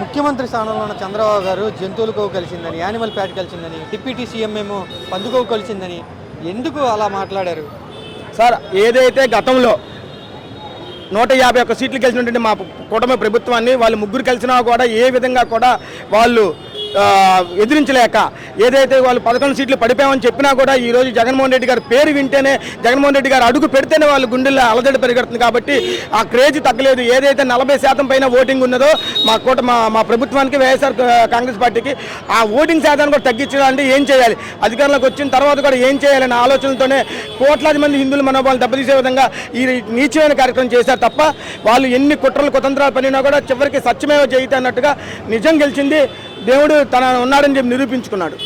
ముఖ్యమంత్రి స్థానంలో ఉన్న చంద్రబాబు గారు జంతువులకు కలిసిందని యానిమల్ ప్యాట్ కలిసిందని డిప్యూటీ సీఎం ఏమో పందుకో కలిసిందని ఎందుకు అలా మాట్లాడారు? సార్ ఏదైతే గతంలో నూట యాభై ఒక్క సీట్లు గెలిచినటువంటి మా కూటమి ప్రభుత్వాన్ని వాళ్ళు ముగ్గురు కలిసినా కూడా ఏ విధంగా కూడా వాళ్ళు ఎదిరించలేక ఏదైతే వాళ్ళు పదకొండు సీట్లు పడిపోయామని చెప్పినా కూడా ఈరోజు జగన్మోహన్ రెడ్డి గారి పేరు వింటేనే జగన్మోహన్ రెడ్డి గారు అడుగు పెడితేనే వాళ్ళు గుండెల్లో అలజడి పెరుగుతుంది కాబట్టి ఆ క్రేజ్ తగ్గలేదు. ఏదైతే నలభై శాతం పైన ఓటింగ్ ఉన్నదో మా కూట మా మా ప్రభుత్వానికి వైఎస్ఆర్ కాంగ్రెస్ పార్టీకి ఆ ఓటింగ్ శాతాన్ని కూడా తగ్గించాలంటే ఏం చేయాలి? అధికారంలోకి వచ్చిన తర్వాత కూడా ఏం చేయాలనే ఆలోచనతోనే కోట్లాది మంది హిందువుల మనోభావాలు దెబ్బతీసే విధంగా ఈ నీచమైన కార్యక్రమం చేశారు తప్ప వాళ్ళు ఎన్ని కుట్రలు కుతంత్రాలు పనినా కూడా చివరికి సత్యమేవ జయితే అన్నట్టుగా నిజం గెలిచింది. దేవుడు తన ఉన్నాడని చెప్పి నిరూపించుకున్నాడు.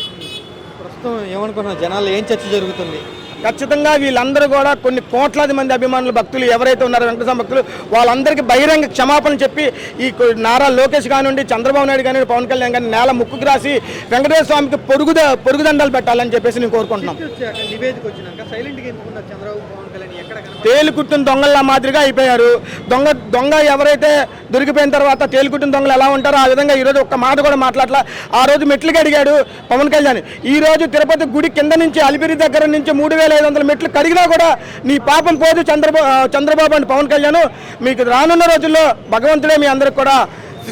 ప్రస్తుతం ఏమనుకున్నారు జనాలు ఏం చర్చ జరుగుతుంది? ఖచ్చితంగా వీళ్ళందరూ కూడా కొన్ని కోట్లాది మంది అభిమానులు భక్తులు ఎవరైతే ఉన్నారో వెంకటేశ్వర భక్తులు వాళ్ళందరికీ బహిరంగ క్షమాపణ చెప్పి ఈ నారా లోకేష్ కానివ్వండి చంద్రబాబు నాయుడు కానివ్వండి పవన్ కళ్యాణ్ కానీ నేల ముక్కుకు రాసి వెంకటేశ్వర స్వామికి పొరుగుద పొరుగుదండాలు పెట్టాలని చెప్పేసి నేను కోరుకుంటున్నాం. తేలికుట్టిన దొంగల మాదిరిగా అయిపోయారు. దొంగ దొంగ ఎవరైతే దొరికిపోయిన తర్వాత తేలికుట్టిన దొంగలు ఎలా ఉంటారో ఆ విధంగా ఈరోజు ఒక్క మాట కూడా మాట్లాడలా. ఆ రోజు మెట్లుకి అడిగాడు పవన్ కళ్యాణ్. ఈ రోజు తిరుపతి గుడి కింద నుంచి అలిపిరి దగ్గర నుంచి మూడు వేల ఐదు వందల మెట్లు కడిగినా కూడా నీ పాపం పోదు చంద్రబాబు చంద్రబాబు అండ్ పవన్ కళ్యాణ్. మీకు రానున్న రోజుల్లో భగవంతుడే మీ అందరికి కూడా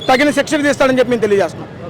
తగిన శిక్షలు తీస్తాడని చెప్పి మేము తెలియజేస్తున్నాం